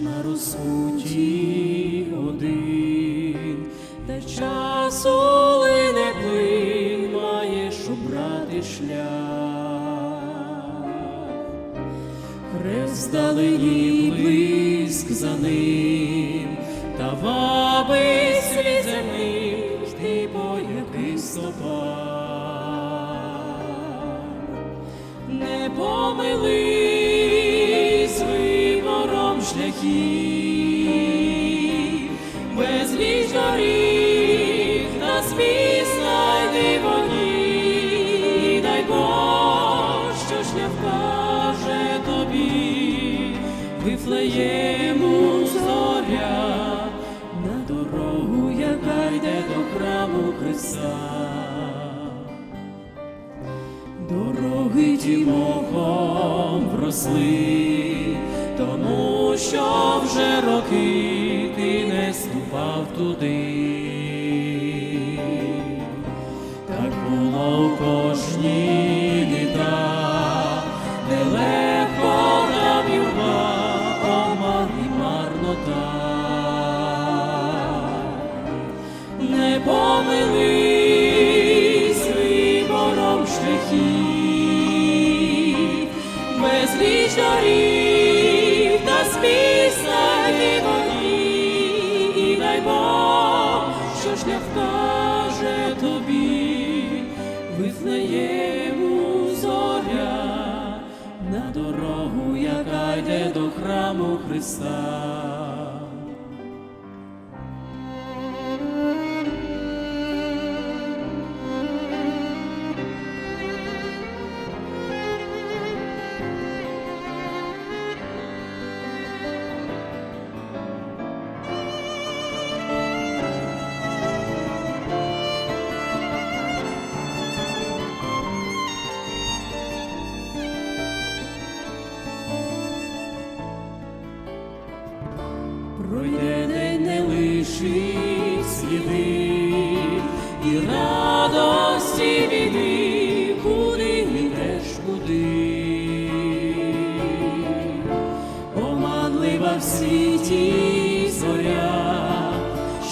на розпуті один, та часу лине плин, маєш обрати шлях. Хрест далині блиск за ним, та вабить слід земним, йти по яких. Не помились шляхів, безліч доріг та звісна дивоні, дай Бог, що шлях каже тобі, вифлеєму зоря на дорогу, яка йде до храму Христа. Дороги ті мохом вросли, тому що вже роки ти не ступав туди. Так було в кожні літа, нелегко нам юрба, оман і марнота. Не помились вибором шляхів, безліч доріг дорогу, яка йде до храму Христа. Пройде не лишить сліди і радості біди, куди йдеш, куди. Оманлива в світі зоря,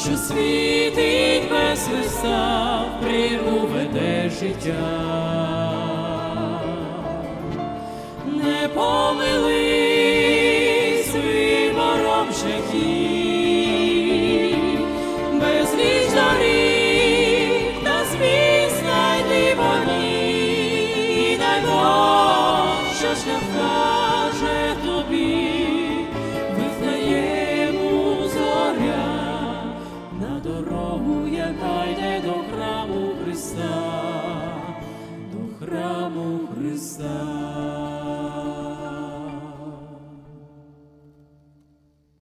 що світить без Христа, в прірву веде життя дивоні, Бог, що шлях каже тобі, вифлеєму зоря. На дорогу, яка йде до храму Христа, до храму Христа.